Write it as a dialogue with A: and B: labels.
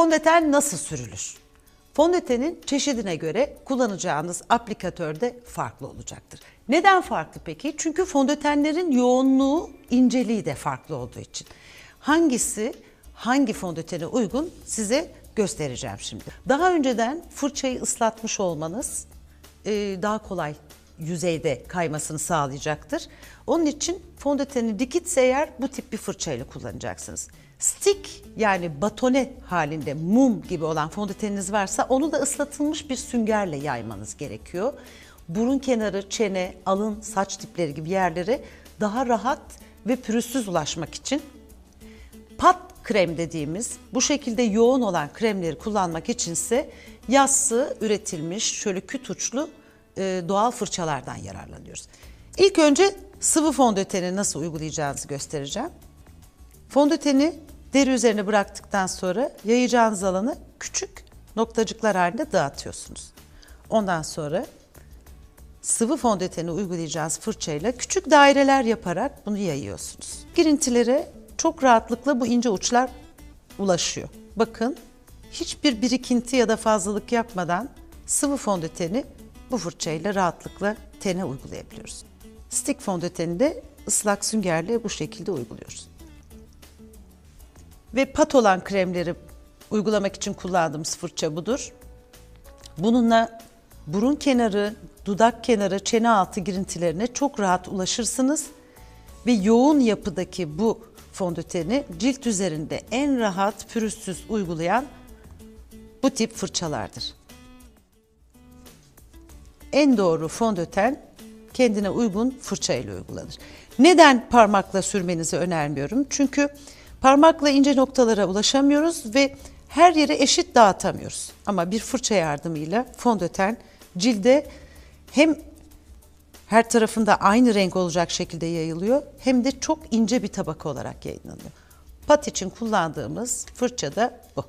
A: Fondöten nasıl sürülür? Fondötenin çeşidine göre kullanacağınız aplikatör de farklı olacaktır. Neden farklı peki? Çünkü fondötenlerin yoğunluğu, inceliği de farklı olduğu için. Hangisi hangi fondötene uygun size göstereceğim şimdi. Daha önceden fırçayı ıslatmış olmanız e, daha kolay yüzeyde kaymasını sağlayacaktır. Onun için fondöteni dikitse eğer bu tip bir fırçayla kullanacaksınız. Stick yani batone halinde mum gibi olan fondöteniniz varsa onu da ıslatılmış bir süngerle yaymanız gerekiyor. Burun kenarı, çene, alın, saç dipleri gibi yerlere daha rahat ve pürüzsüz ulaşmak için pat krem dediğimiz bu şekilde yoğun olan kremleri kullanmak içinse yassı üretilmiş şöyle küt uçlu e, doğal fırçalardan yararlanıyoruz. İlk önce sıvı fondöteni nasıl uygulayacağınızı göstereceğim. Fondöteni deri üzerine bıraktıktan sonra yayacağınız alanı küçük noktacıklar halinde dağıtıyorsunuz. Ondan sonra sıvı fondöteni uygulayacağınız fırçayla küçük daireler yaparak bunu yayıyorsunuz. Girintilere çok rahatlıkla bu ince uçlar ulaşıyor. Bakın hiçbir birikinti ya da fazlalık yapmadan sıvı fondöteni bu fırçayla rahatlıkla tene uygulayabiliyoruz. Stick fondöteni de ıslak süngerle bu şekilde uyguluyoruz. Ve pat olan kremleri uygulamak için kullandığımız fırça budur. Bununla burun kenarı, dudak kenarı, çene altı girintilerine çok rahat ulaşırsınız ve yoğun yapıdaki bu fondöteni cilt üzerinde en rahat pürüzsüz uygulayan bu tip fırçalardır. En doğru fondöten kendine uygun fırça ile uygulanır. Neden parmakla sürmenizi önermiyorum? Çünkü parmakla ince noktalara ulaşamıyoruz ve her yere eşit dağıtamıyoruz. Ama bir fırça yardımıyla fondöten cilde hem her tarafında aynı renk olacak şekilde yayılıyor hem de çok ince bir tabaka olarak yayınlanıyor. Pat için kullandığımız fırça da bu.